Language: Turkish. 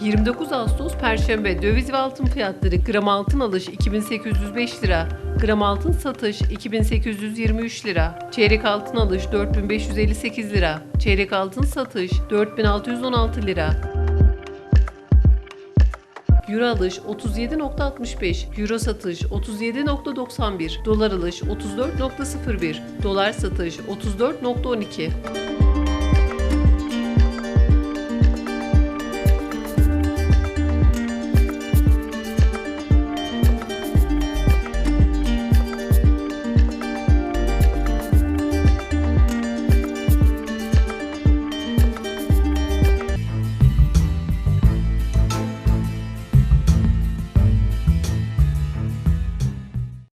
29 Ağustos Perşembe. Döviz ve altın fiyatları. Gram altın alış 2805 lira, gram altın satış 2823 lira, çeyrek altın alış 4558 lira, çeyrek altın satış 4616 lira. Euro alış 37.65, Euro satış 37.91, Dolar alış 34.01, Dolar satış 34.12.